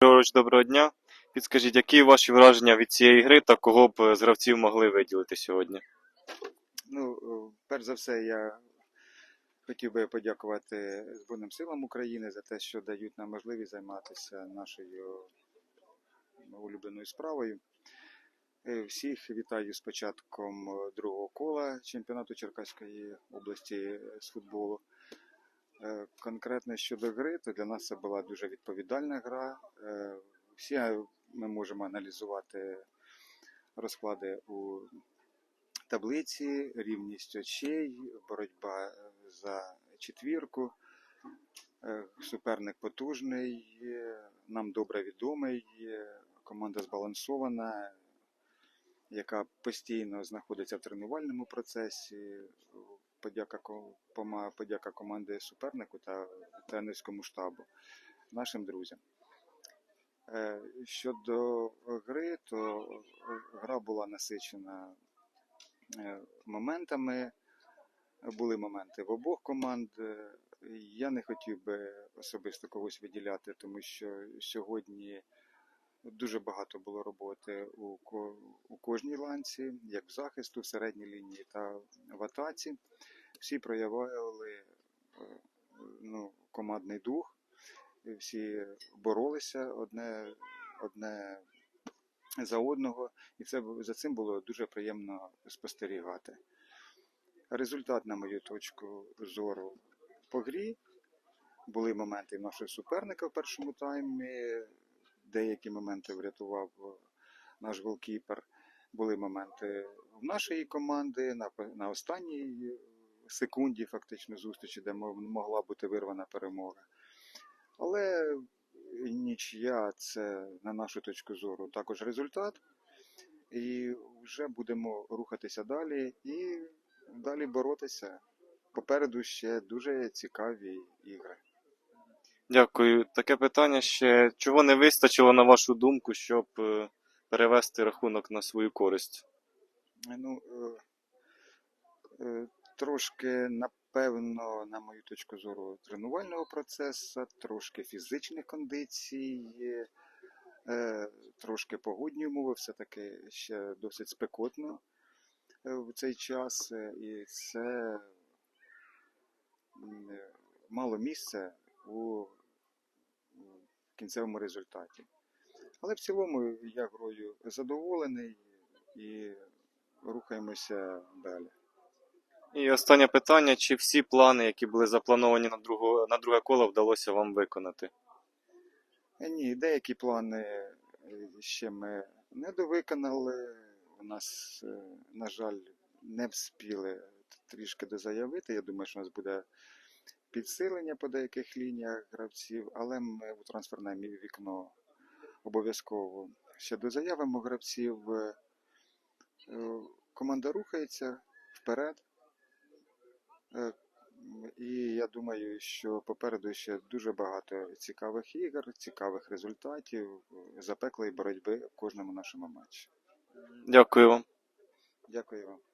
Григорович, доброго дня. Підскажіть, які ваші враження від цієї гри та кого б з гравців могли виділити сьогодні? Ну, е, перш за все, я хотів би подякувати Збройним силам України за те, що дають нам можливість займатися нашою улюбленою справою. Е, Всіх вітаю з початком е, другого кола чемпіонату Черкаської області е, з футболу. Е, Конкретно щодо гри, то для нас це була дуже відповідальна гра. Е, Всі ми можемо аналізувати розклади у таблиці, рівність очей, боротьба е, за четвірку. Е, Суперник потужний, е, нам добре відомий, е, команда збалансована, яка постійно знаходиться в тренувальному процесі. Подяка, подяка команди супернику та тренерському штабу, нашим друзям. Е, Щодо гри, то гра була насичена е, моментами. Були моменти в обох команд. Я не хотів би особисто когось виділяти, тому що сьогодні дуже багато було роботи у, у кожній ланці, як в захисту, в середній лінії та в атаці. Всі проявили е, ну, командний дух, всі боролися одне, одне за одного, і це за цим було дуже приємно спостерігати. Результат, на мою точку зору, по грі. Були моменти нашого суперника в першому таймі, деякі моменти врятував наш голкіпер. Були моменти в нашої команди на, на останній секунді фактично зустрічі, де могла бути вирвана перемога. Але нічия це, на нашу точку зору, також результат. І вже будемо рухатися далі і далі боротися. Попереду ще дуже цікаві ігри. Дякую. Таке питання ще. Чого не вистачило, на вашу думку, щоб е, перевести рахунок на свою користь? Ну, е, е, трошки, напевно, на мою точку зору, тренувального процесу, трошки фізичних кондицій, е, трошки погодні умови, все-таки ще досить спекотно е, в цей час, е, і це е, мало місця у кінцевому результаті. Але в цілому я грою задоволений і рухаємося далі. І останнє питання: чи всі плани, які були заплановані на, другу, на друге коло, вдалося вам виконати? Е, Ні, деякі плани е, ще ми не довиконали. У нас, е, на жаль, не вспіли трішки дозаявити. Я думаю, що у нас буде підсилення по деяких лініях гравців, але ми у трансферне вікно обов'язково ще дозаявимо гравців. Е, е, Команда рухається вперед. Е, І я думаю, що попереду ще дуже багато цікавих ігор, цікавих результатів, запеклої боротьби в кожному нашому матчі. Дякую вам. Дякую вам.